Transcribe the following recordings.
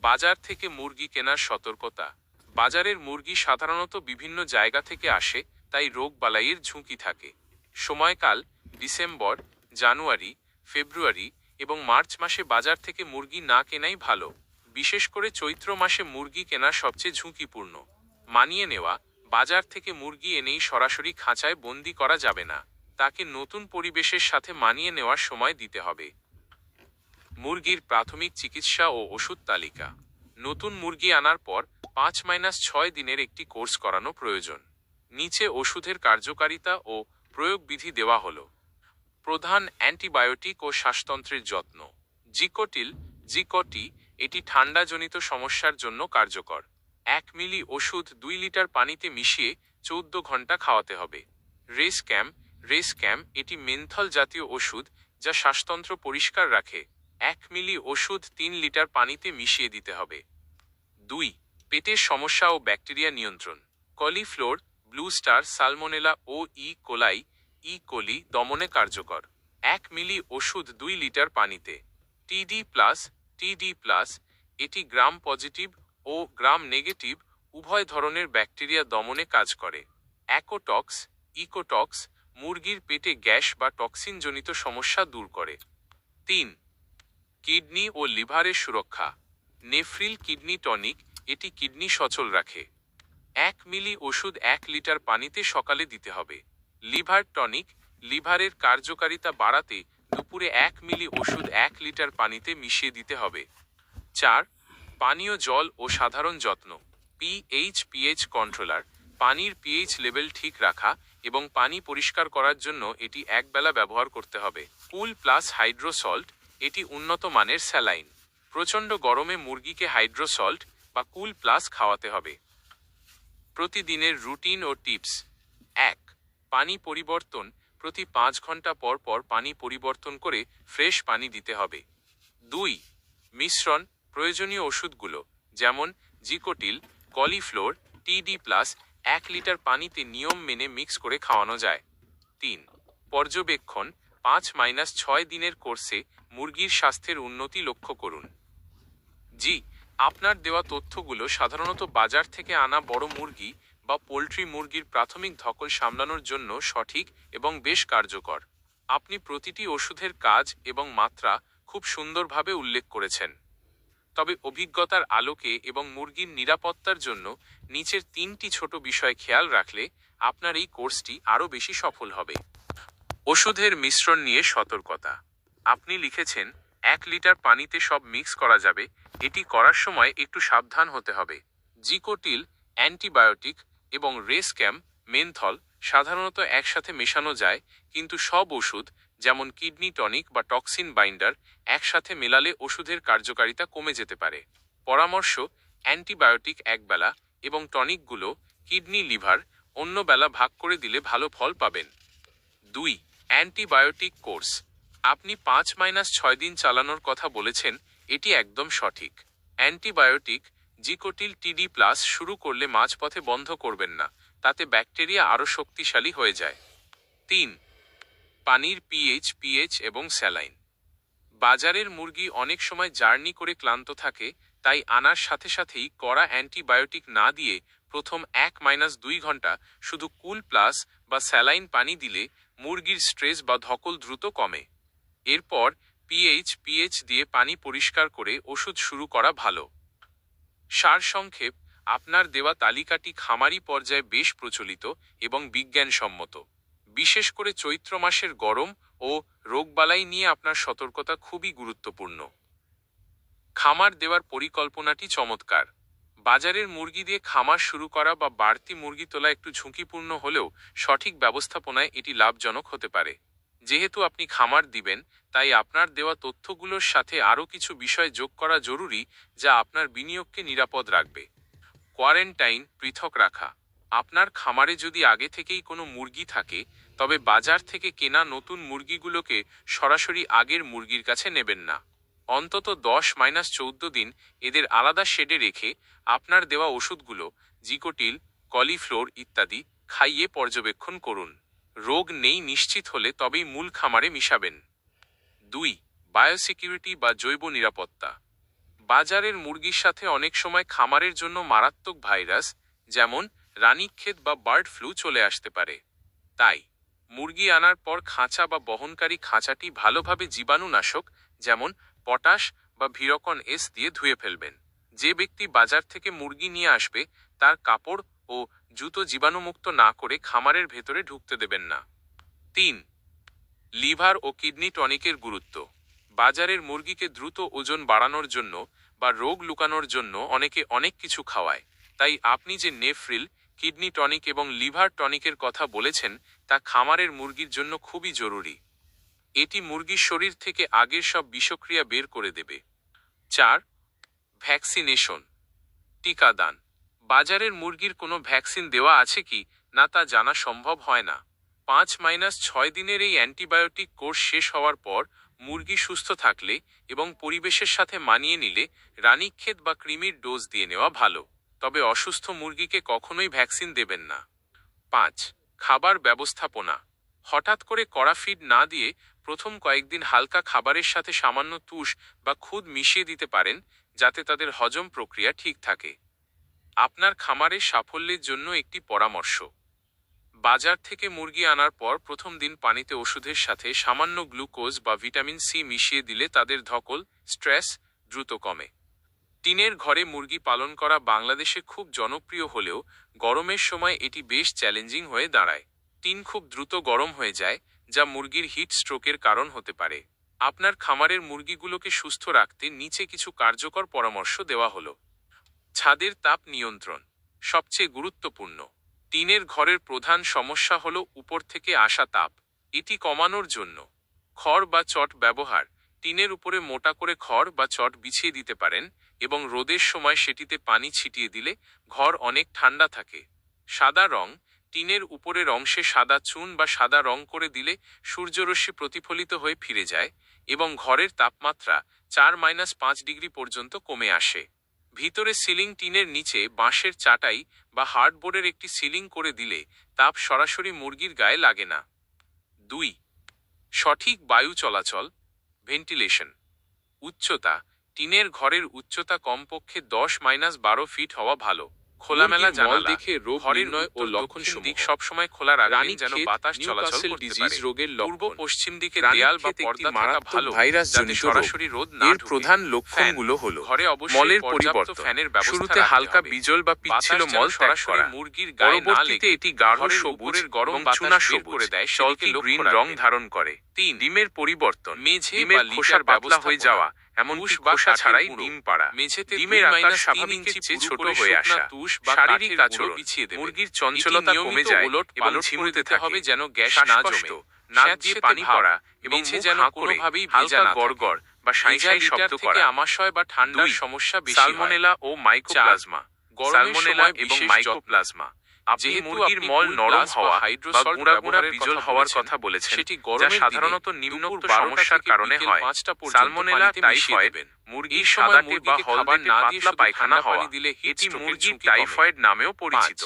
বাজার থেকে মুরগি কেনার সতর্কতা। বাজারের মুরগি সাধারণত বিভিন্ন জায়গা থেকে আসে, তাই রোগ বালাইয়ের ঝুঁকি থাকে। সময়কাল ডিসেম্বর, জানুয়ারি, ফেব্রুয়ারি এবং মার্চ মাসে বাজার থেকে মুরগি না কেনাই ভালো। বিশেষ করে চৈত্র মাসে মুরগি কেনা সবচেয়ে ঝুঁকিপূর্ণ। মানিয়ে নেওয়া, বাজার থেকে মুরগি এনেই সরাসরি খাঁচায় বন্দি করা যাবে না। তাকে নতুন পরিবেশের সাথে মানিয়ে নেওয়ার সময় দিতে হবে। মুরগির প্রাথমিক চিকিৎসা ও ওষুধ তালিকা। নতুন মুরগি আনার পর পাঁচ মাইনাস ছয় দিনের একটি কোর্স করানো প্রয়োজন। নিচে ওষুধের কার্যকারিতা ও প্রয়োগ বিধি দেওয়া হলো। প্রধান অ্যান্টিবায়োটিক ও শ্বাসতন্ত্রের যত্ন। জিকোটিল, জিকটি এটি ঠান্ডাজনিত সমস্যার জন্য কার্যকর। এক মিলি ওষুধ দুই লিটার পানিতে মিশিয়ে চৌদ্দ ঘণ্টা খাওয়াতে হবে। রেস ক্যাম রেস ক্যাম এটি মেন্থল জাতীয় ওষুধ যা শ্বাসতন্ত্র পরিষ্কার রাখে। এক মিলি ওষুধ তিন লিটার পানিতে মিশিয়ে দিতে হবে। দুই, পেটের সমস্যা ও ব্যাকটেরিয়া নিয়ন্ত্রণ। কলিফ্লোর, ব্লু স্টার, সালমোনেলা ও ই কোলাই, ই কোলি দমনে কার্যকর। এক মিলি ওষুধ দুই লিটার পানিতে। টিডি প্লাস টিডি প্লাস, এটি গ্রাম পজিটিভ ও গ্রাম নেগেটিভ, উভয় ধরনের ব্যাকটেরিয়া দমনে কাজ করে। অ্যাকোটক্স, ইকোটক্স, মুরগির পেটে গ্যাস বা টক্সিনজনিত সমস্যা দূর করে। তিন কিডনি ও লিভারের সুরক্ষা। নেফ্রিল কিডনি টনিক এটি কিডনি সচল রাখে। এক মিলি ওষুধ এক লিটার পানিতে সকালে দিতে হবে। লিভার টনিক লিভারের কার্যকারিতা বাড়াতে দুপুরে এক মিলি ওষুধ এক লিটার পানিতে মিশিয়ে দিতে হবে। চার, পানীয় জল ও সাধারণ যত্ন। PH pH controller. পানির পিএইচ লেভেল ঠিক রাখা এবং পানি পরিষ্কার করার জন্য এটি একবেলা ব্যবহার করতে হবে। কুল প্লাস হাইড্রোসল্ট এটি উন্নত মানের স্যালাইন। প্রচণ্ড গরমে মুরগিকে হাইড্রোসল্ট বা কুল প্লাস খাওয়াতে হবে। প্রতিদিনের রুটিন ও টিপস। এক, পানি পরিবর্তন। প্রতি পাঁচ ঘণ্টা পর পর পানি পরিবর্তন করে ফ্রেশ পানি দিতে হবে। দুই, মিশ্রণ। প্রয়োজনীয় ওষুধগুলো, যেমন জিকোটিল, কলিফ্লোর, টিডি প্লাস এক লিটার পানিতে নিয়ম মেনে মিক্স করে খাওয়ানো যায়। তিন, পর্যবেক্ষণ। পাঁচ মাইনাস ছয় দিনের কোর্সে মুরগির স্বাস্থ্যের উন্নতি লক্ষ্য করুন। জি, আপনার দেওয়া তথ্যগুলো সাধারণত বাজার থেকে আনা বড় মুরগি বা পোলট্রি মুরগির প্রাথমিক ধকল সামলানোর জন্য সঠিক এবং বেশ কার্যকর। আপনি প্রতিটি ওষুধের কাজ এবং মাত্রা খুব সুন্দরভাবে উল্লেখ করেছেন। তবে অভিজ্ঞতার আলোকে এবং মুরগির নিরাপত্তার জন্য নিচের তিনটি ছোট বিষয় খেয়াল রাখলে আপনার এই কোর্সটি আরও বেশি সফল হবে। ওষুধের মিশ্রণ নিয়ে সতর্কতা। আপনি লিখেছেন, এক লিটার পানিতে সব মিক্স করা যাবে, এটি করার সময় একটু সাবধান হতে হবে। জিকোটিল, অ্যান্টিবায়োটিক এবং রেসক্যাম, মেনথল সাধারণত একসাথে মেশানো যায়, কিন্তু সব ওষুধ, যেমন কিডনি টনিক বা টক্সিন বাইন্ডার, একসাথে মেলালে ওষুধের কার্যকারিতা কমে যেতে পারে। পরামর্শ, অ্যান্টিবায়োটিক একবেলা এবং টনিকগুলো কিডনি লিভার অন্য বেলা ভাগ করে দিলে ভালো ফল পাবেন। দুই অ্যান্টিবায়োটিক কোর্স। আপনি পাঁচ মাইনাস ছয় দিন চালানোর কথা বলেছেন, এটি একদম সঠিক। অ্যান্টিবায়োটিক, জিকোটিল টিডি প্লাস শুরু করলে মাঝপথে বন্ধ করবেন না, তাতে ব্যাকটেরিয়া আরও শক্তিশালী হয়ে যায়। তিন, পানির পিএইচ পিএইচ এবং স্যালাইন। বাজারের মুরগি অনেক সময় জার্নি করে ক্লান্ত থাকে, তাই আনার সাথে সাথেই কড়া অ্যান্টিবায়োটিক না দিয়ে প্রথম এক মাইনাস দুই ঘণ্টা শুধু কুল প্লাস বা স্যালাইন পানি দিলে মুরগির স্ট্রেস বা ধকল দ্রুত কমে। এরপর পিএইচ পিএইচ দিয়ে পানি পরিষ্কার করে ওষুধ শুরু করা ভালো। সারসংক্ষেপ আপনার দেওয়া তালিকাটি খামারি পর্যায়ে বেশ প্রচলিত এবং বিজ্ঞানসম্মত। বিশেষ করে চৈত্র মাসের গরম ও রোগবালাই নিয়ে আপনার সতর্কতা খুবই গুরুত্বপূর্ণ। খামার দেওয়ার পরিকল্পনাটি চমৎকার। বাজারের মুরগি দিয়ে খামার শুরু করা বা বাড়তি মুরগি তোলা একটু ঝুঁকিপূর্ণ হলেও সঠিক ব্যবস্থাপনায় এটি লাভজনক হতে পারে। যেহেতু আপনি খামার দিবেন, তাই আপনার দেওয়া তথ্যগুলোর সাথে আরও কিছু বিষয় যোগ করা জরুরি যা আপনার বিনিয়োগকে নিরাপদ রাখবে। কোয়ারেন্টাইন পৃথক রাখা। আপনার খামারে যদি আগে থেকেই কোনো মুরগি থাকে, তবে বাজার থেকে কেনা নতুন মুরগিগুলোকে সরাসরি আগের মুরগির কাছে নেবেন না। অন্তত দশ মাইনাস চৌদ্দ দিন এদের আলাদা শেডে রেখে আপনার দেওয়া ওষুধগুলো জিকোটিল, কলিফ্লোর ইত্যাদি খাইয়ে পর্যবেক্ষণ করুন। রোগ নেই নিশ্চিত হলে তবেই মূল খামারে মিশাবেন। দুই, বায়োসিকিউরিটি বা জৈব নিরাপত্তা। বাজারের মুরগির সাথে অনেক সময় খামারের জন্য মারাত্মক ভাইরাস, যেমন রানীক্ষেত বা বার্ড ফ্লু চলে আসতে পারে। তাই, মুরগি আনার পর খাঁচা বা বহনকারী খাঁচাটি ভালোভাবে জীবাণুনাশক, যেমন পটাশ বা ভিরকন এস দিয়ে ধুয়ে ফেলবেন। যে ব্যক্তি বাজার থেকে মুরগি নিয়ে আসবে, তার কাপড় ও জুতো জীবাণুমুক্ত না করে খামারের ভেতরে ঢুকতে দেবেন না। তিন, লিভার ও কিডনি টনিকের গুরুত্ব। বাজারের মুরগিকে দ্রুত ওজন বাড়ানোর জন্য বা রোগ লুকানোর জন্য অনেকে অনেক কিছু খাওয়ায়। তাই আপনি যে নেফ্রিল, কিডনি টনিক এবং লিভার টনিকের কথা বলেছেন, তা খামারের মুরগির জন্য খুবই জরুরি। এটি মুরগির শরীর থেকে আগের সব বিষক্রিয়া বের করে দেবে। চার, ভ্যাকসিনেশন, টিকাদান। বাজারের মুরগির কোনো ভ্যাকসিন দেওয়া আছে কি, না তা জানা সম্ভব হয় না। পাঁচ মাইনাস ছয় দিনের এই অ্যান্টিবায়োটিক কোর্স শেষ হওয়ার পর মুরগি সুস্থ থাকলে এবং পরিবেশের সাথে মানিয়ে নিলে রানীক্ষেত বা কৃমির ডোজ দিয়ে নেওয়া ভালো। তবে অসুস্থ মুরগিকে কখনোই ভ্যাকসিন দেবেন না। পাঁচ, খাবার ব্যবস্থাপনা। হঠাৎ করে কড়া ফিড না দিয়ে প্রথম কয়েকদিন হালকা খাবারের সাথে সামান্য তুষ বা খুদ মিশিয়ে দিতে পারেন, যাতে তাদের হজম প্রক্রিয়া ঠিক থাকে। আপনার খামারের সাফল্যের জন্য একটি পরামর্শ। বাজার থেকে মুরগি আনার পর প্রথম দিন পানিতে ওষুধের সাথে সামান্য গ্লুকোজ বা ভিটামিন সি মিশিয়ে দিলে তাদের ধকল, স্ট্রেস দ্রুত কমে। টিনের ঘরে মুরগি পালন করা বাংলাদেশে খুব জনপ্রিয় হলেও গরমের সময় এটি বেশ চ্যালেঞ্জিং হয়ে দাঁড়ায়। টিন খুব দ্রুত গরম হয়ে যায় যা মুরগির হিট স্ট্রোকের কারণ হতে পারে। আপনার খামারের মুরগিগুলোকে সুস্থ রাখতে নিচে কিছু কার্যকর পরামর্শ দেওয়া হলো। ছাদের তাপ নিয়ন্ত্রণ সবচেয়ে গুরুত্বপূর্ণ। টিনের ঘরের প্রধান সমস্যা হল উপর থেকে আসা তাপ। এটি কমানোর জন্য খড় বা চট ব্যবহার। টিনের উপরে মোটা করে খড় বা চট বিছিয়ে দিতে পারেন এবং রোদের সময় সেটিতে পানি ছিটিয়ে দিলে ঘর অনেক ঠান্ডা থাকে। সাদা রং টিনের উপরের অংশে সাদা চুন বা সাদা রং করে দিলে সূর্যরশ্মি প্রতিফলিত হয়ে ফিরে যায় এবং ঘরের তাপমাত্রা চার মাইনাস পাঁচ ডিগ্রি পর্যন্ত কমে আসে। ভিতরে সিলিং টিনের নিচে বাঁশের চাটাই বা হার্ডবোর্ডের একটি সিলিং করে দিলে তাপ সরাসরি মুরগির গায়ে লাগে না। দুই, সঠিক বায়ু চলাচল, ভেন্টিলেশন। উচ্চতা, টিনের ঘরের উচ্চতা কমপক্ষে দশ মাইনাস বারো ফিট হওয়া ভালো। খোলামেলা জানালা দেখে রোগ নির্ণয় ও লক্ষণ দিক। সবসময় খোলা রাখবেন রানী যেন বাতাস চলাচল ডিজিজ রোগের পূর্ব পশ্চিম দিকে দেয়াল বা পর্দা থাকা ভালো। ভাইরাসজনিত যাতে রোগ। সরাসরি রোদ না এর প্রধান লক্ষণগুলো হলো ঘরে অবশ্যই মলের পরিবর্তন। ফ্যানের ব্যবস্থা শুরুতে হালকা। বিজল বা পিচ্ছিল মল সরাসরি মুরগির গায়ে না লেগে এটি গাঢ় সবুজ গরম চুনা সবুজ করে দেয় চলকি গ্রিন রং ধারণ করে। তিন ডিমের পরিবর্তন। মেঝে ডিমের বা খোসা লিটার পাতলা হয়ে যাওয়া। এমন ছাড়াই ডিম পাড়া। মেঝেতে ডিমের আকার স্বাভাবিকের চেয়ে ছোট হয়ে আসা তুষ বা শারীরিক আচরণ। মুরগির চঞ্চলতা কমে যায় এবং ঝিমুতে হবে যেন গ্যাস না জমে। নাক দিয়ে পানি পড়া এবং মুখ যেন কোনোভাবেই ভেজা না গড়গড় বা শব্দ করা। আমাশয় বা ঠান্ডার সমস্যা বেশি হয়। সালমোনেলা ও মাইকোপ্লাজমা। গরমের সময় এবং মাইকোপ্লাজমা। যেহেতু আপনি মল নরম হওয়া বা গুঁড়া গুঁড়া বিজল হওয়ার কথা বলেছেন সেটি যা সাধারণত নিম্নোক্ত সমস্যার কারণে হয়। 5টা পর্যন্ত সালমোনেলা টাইফয়েড মুরগির সাদাটে বা না দিয়ে পায়খানা হওয়া দিলে এটি মুরগির টাইফয়েড নামেও পরিচিত।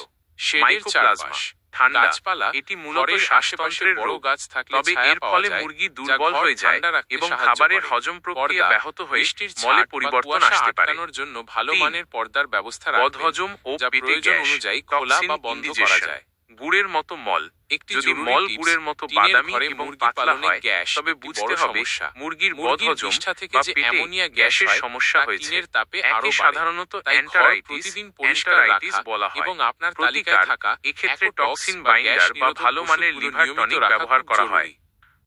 মাইকোপ্লাজমা ঠান্ডা। গাছপালা এটি মূলত শ্বাসতন্ত্রের বড় গাছ থাকলে তবে এর ফলে মুরগি দুর্বল হয়ে যায় এবং খাবারের হজম প্রক্রিয়া ব্যাহত হয়ে মলে পরিবর্তন আসতে পারে। জন্য ভালো মানের পর্দার ব্যবস্থা বদহজম ও গ্যাস অনুযায়ী খোলা বা বন্ধ করা যায়। গুড়ের মতো মল। একটি যদি মল গুড়ের মতো বাদামি এবং পাতলা হয় গ্যাস তবে বুঝতে হবে। মুরগির বদহজম থেকে যে অ্যামোনিয়া গ্যাসের সমস্যা হয়েছে। এর তাপে আরও সাধারণত অ্যান্টারাইটিস প্রতিদিন পরিষ্কার রাখা বলা হয়। এবং আপনার তালিকায় থাকা এক্ষেত্রে টক্সিন বাইন্ডার বা ভালো মানের লিভার টনিক ব্যবহার করা হয়।